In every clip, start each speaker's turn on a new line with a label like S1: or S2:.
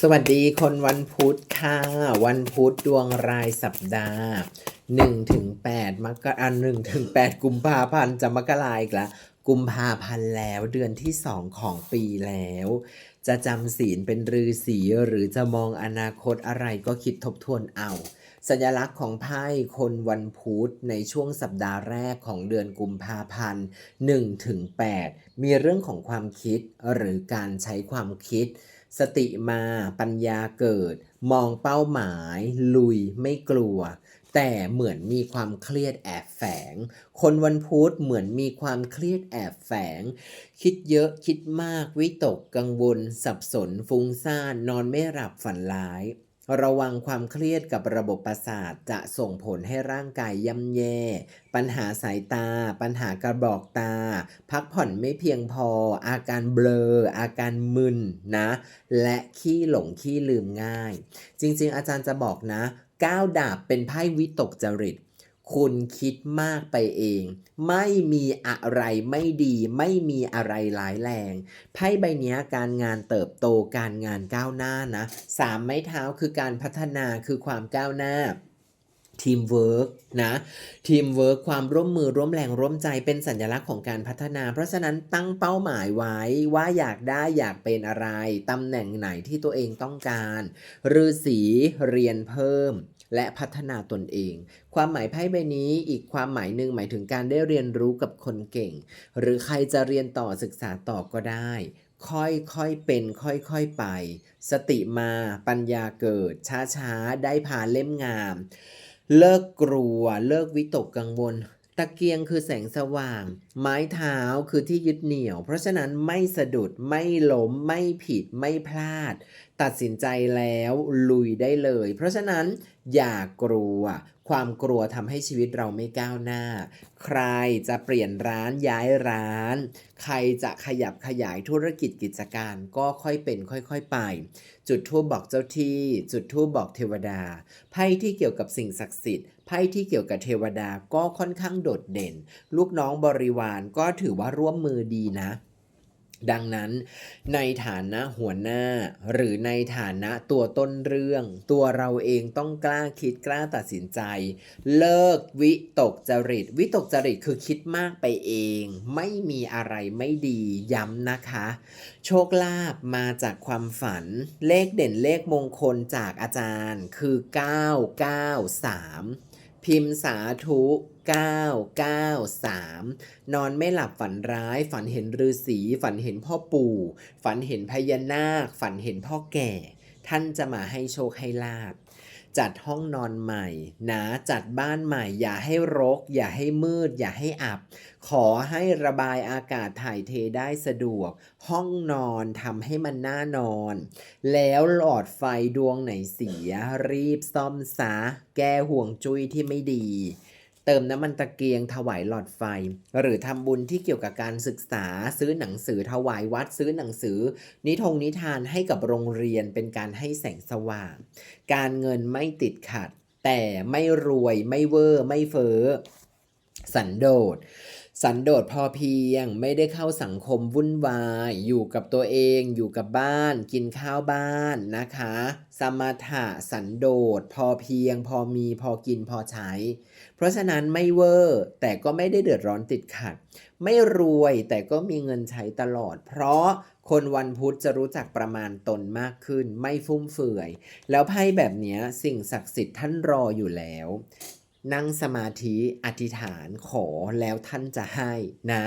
S1: สวัสดีคนวันพุธค่ะ วันพุธดวงรายสัปดาห์1ถึง8มกราหนึ่งถึง8กุมภาพันธ์จะมกราอีกล้วกุมภาพันธ์แล้วเดือนที่2ของปีแล้ว จะจำศีลเป็นฤาษีหรือจะมองอนาคตอะไรก็คิดทบทวนเอา สัญลักษณ์ของไพ่คนวันพุธในช่วงสัปดาห์แรกของเดือนกุมภาพันธ์1ถึง8มีเรื่องของความคิดหรือการใช้ความคิด สติมาปัญญาเกิด มองเป้าหมาย ลุยไม่กลัว แต่เหมือนมีความเครียดแอบแฝง คนวันพุธเหมือนมีความเครียดแอบแฝง คิดเยอะคิดมากวิตกกังวล สับสนฟุ้งซ่านนอนไม่หลับฝันร้าย ระวังความเครียดกับระบบประสาทจะส่งผลให้ร่างกายย่ำแย่ ปัญหาสายตา ปัญหากระบอกตา พักผ่อนไม่เพียงพอ อาการเบลอ อาการมึนนะ และขี้หลงขี้ลืมง่าย จริงๆ อาจารย์จะบอกนะก้าวดาบเป็นไพ่วิตกจริต คุณคิดมากไปเอง ไม่มีอะไรไม่ดี ไม่มีอะไรร้ายแรงไพ่ใบนี้การงานเติบโตการงานก้าวหน้านะสามไม้เท้าคือการพัฒนาคือความก้าวหน้าทีมเวิร์กนะทีมเวิร์กความร่วมมือร่วมแรงร่วมใจเป็นสัญลักษณ์ของการพัฒนา เพราะฉะนั้นตั้งเป้าหมายไว้ว่าอยากได้อยากเป็นอะไรตำแหน่งไหนที่ตัวเองต้องการฤาษีเรียนเพิ่ม และพัฒนาตนเอง ความหมายไพ่ใบนี้อีกความหมายหนึ่งหมายถึงการได้เรียนรู้กับคนเก่ง หรือใครจะเรียนต่อศึกษาต่อก็ได้ ค่อยๆเป็นค่อยๆไป สติมาปัญญาเกิด ช้าๆ ได้พาเล่มงาม เลิกกลัว เลิกวิตกกังวล ตะเกียงคือแสงสว่าง ไม้เท้าคือที่ยึดเหนี่ยว เพราะฉะนั้นไม่สะดุดไม่ล้มไม่ผิดไม่พลาด ตัดสินใจแล้วลุยได้เลย เพราะฉะนั้นอย่ากลัว ความกลัวทำให้ชีวิตเราไม่ก้าวหน้า ใครจะเปลี่ยนร้านย้ายร้าน ใครจะขยับขยายธุรกิจกิจการก็ค่อยเป็นค่อยๆไป จุดทูบบอกเจ้าที่ จุดทูบบอกเทวดาไพ่ที่เกี่ยวกับสิ่งศักดิ์สิทธิ์ พ่ที่เกี่ยวกับเทวดาก็ค่อนข้างโดดเด่น ลูกน้องบริวารก็ถือว่าร่วมมือดีนะ ดังนั้น ในฐานะหัวหน้า หรือในฐานะตัวต้นเรื่อง ตัวเราเองต้องกล้าคิดกล้าตัดสินใจ เลิกวิตกจริต วิตกจริตคือคิดมากไปเอง ไม่มีอะไรไม่ดีย้ำนะคะ โชคลาภมาจากความฝัน เลขเด่นเลขมงคลจากอาจารย์คือ 993 พิมพ์สาธุ 993 นอนไม่หลับฝันร้าย ฝันเห็นฤาษีฝันเห็นพ่อปู่ ฝันเห็นพญานาค ฝันเห็นพ่อแก่ ท่านจะมาให้โชคให้ลาบ จัดห้องนอนใหม่นะจัดบ้านใหม่ อย่าให้รก อย่าให้มืด อย่าให้อับ ขอให้ระบายอากาศถ่ายเทได้สะดวก ห้องนอนทำให้มันน่านอน แล้วหลอดไฟดวงไหนเสีย รีบซ่อมซะแก้ห่วงจุ้ยที่ไม่ดี เติมน้ำมันตะเกียงถวายหลอดไฟ หรือทำบุญที่เกี่ยวกับการศึกษาซื้อหนังสือถวายวัดซื้อหนังสือ นิทงนิทานให้กับโรงเรียนเป็นการให้แสงสว่าง การเงินไม่ติดขัด แต่ไม่รวยไม่เวอร์ไม่เฟ้อสันโดษ สันโดษพอเพียงไม่ได้เข้าสังคมวุ่นวาย อยู่กับตัวเองอยู่กับบ้าน กินข้าวบ้านนะคะ สมถะสันโดษพอเพียง พอมีพอกินพอใช้ เพราะฉะนั้นไม่เวอร์แต่ก็ไม่ได้เดือดร้อนติดขัด ไม่รวยแต่ก็มีเงินใช้ตลอด เพราะคนวันพุธจะรู้จักประมาณตนมากขึ้น ไม่ฟุ่มเฟือย แล้วไพ่แบบนี้สิ่งศักดิ์สิทธิ์ท่านรออยู่แล้ว นั่งสมาธิอธิษฐานขอแล้วท่านจะให้นะ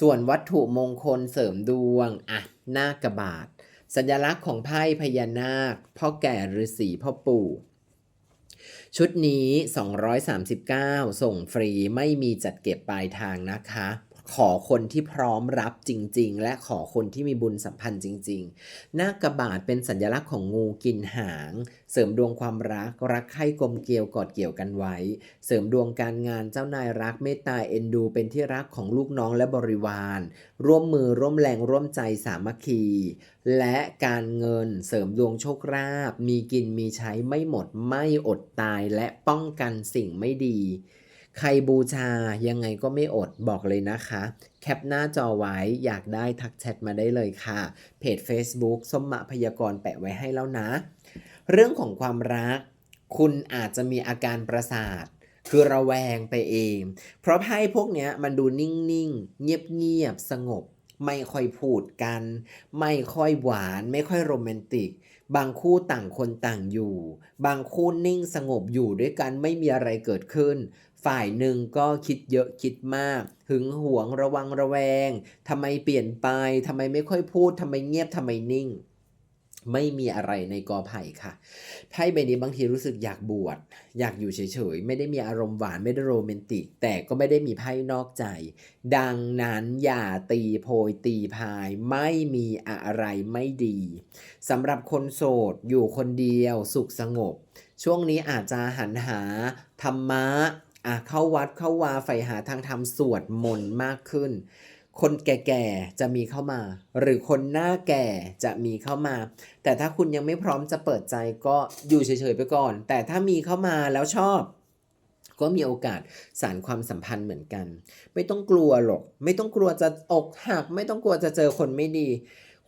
S1: ส่วนวัตถุมงคลเสริมดวงอะหน้ากระบาดสัญลักษณ์ของไพ่พญานาค พ่อแก่ฤาษีพ่อปู่ ชุดนี้ 239 ส่งฟรีไม่มีจัดเก็บปลายทางนะคะ ขอคนที่พร้อมรับจริง ๆ และขอคนที่มีบุญสัมพันธ์จริง ๆ หน้ากระบาดเป็นสัญลักษณ์ของงูกินหาง เสริมดวงความรัก รักใคร่กลมเกลียวกอดเกี่ยวกันไว้ เสริมดวงการงานเจ้านายรักเมตตาเอ็นดู เป็นที่รักของลูกน้องและบริวาร ร่วมมือร่วมแรงร่วมใจสามัคคี และการเงินเสริมดวงโชคลาภมีกินมีใช้ไม่หมดไม่อดตายและป้องกันสิ่งไม่ดี ใครบูชายังไงก็ไม่อดบอกเลยนะคะ แคปหน้าจอไว้อยากได้ทักแชทมาได้เลยค่ะ เพจ Facebook ส้มมะพยากรแปะไว้ให้แล้วนะ เรื่องของความรัก คุณอาจจะมีอาการประสาท คือระแวงไปเอง เพราะไพ่พวกเนี้ยมันดูนิ่งๆ เงียบๆ สงบ ไม่ค่อยพูดกัน ไม่ค่อยหวาน ไม่ค่อยโรแมนติกบางคู่ต่างคนต่างอยู่ บางคู่นิ่งสงบอยู่ด้วยกันไม่มีอะไรเกิดขึ้น ฝ่ายหนึ่งก็คิดเยอะคิดมาก หึงหวงระวังระแวงทำไมเปลี่ยนไปทำไมไม่ค่อยพูดทำไมเงียบทำไมนิ่ง ไม่มีอะไรในกอไผ่ค่ะไพ่ใบนี้บางทีรู้สึกอยากบวชอยากอยู่เฉยๆ ไม่ได้มีอารมณ์หวานไม่ได้โรแมนติก แต่ก็ไม่ได้มีไพ่นอกใจ ดังนั้นอย่าตีโพยตีพาย ไม่มีอะไรไม่ดีสำหรับคนโสดอยู่คนเดียวสุขสงบ ช่วงนี้อาจจะหันหาธรรมะ อะเข้าวัดเข้าวาใฝ่หาทางธรรมสวดมนต์มากขึ้น คนแก่ๆจะมีเข้ามา หรือคนหน้าแก่จะมีเข้ามา แต่ถ้าคุณยังไม่พร้อมจะเปิดใจก็อยู่เฉยๆไปก่อน แต่ถ้ามีเข้ามาแล้วชอบ ก็มีโอกาสสารความสัมพันธ์เหมือนกัน ไม่ต้องกลัวหรอก ไม่ต้องกลัวจะอกหัก ไม่ต้องกลัวจะเจอคนไม่ดี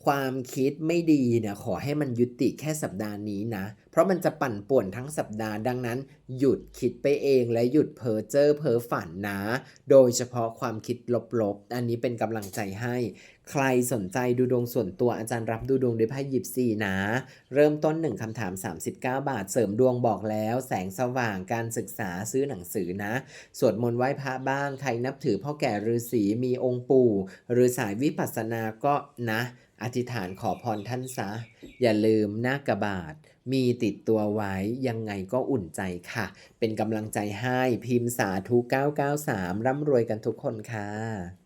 S1: ความคิดไม่ดีเนี่ยขอให้มันยุติแค่สัปดาห์นี้นะ เพราะมันจะปั่นป่วนทั้งสัปดาห์ดังนั้น หยุดคิดไปเองและหยุดเพ้อเจ้อเพ้อฝันนะ โดยเฉพาะความคิดลบๆ อันนี้เป็นกำลังใจให้ ใครสนใจดูดวงส่วนตัวอาจารย์รับดูดวงด้วยไพ่ยิปซีนะ เริ่มต้น1คำถาม 39 บาทเสริมดวงบอกแล้ว แสงสว่างการศึกษาซื้อหนังสือนะ สวดมนต์ไหว้พระบ้าง ใครนับถือพ่อแก่ฤาษีมีองค์ปู่ หรือสายวิปัสสนาก็นะอธิษฐานขอพรท่านซะอย่าลืมหน้ากระบาดมีติดตัวไว้ยังไงก็อุ่นใจค่ะ เป็นกำลังใจให้พิมพ์สาธุ993 ร่ำรวยกันทุกคนค่ะ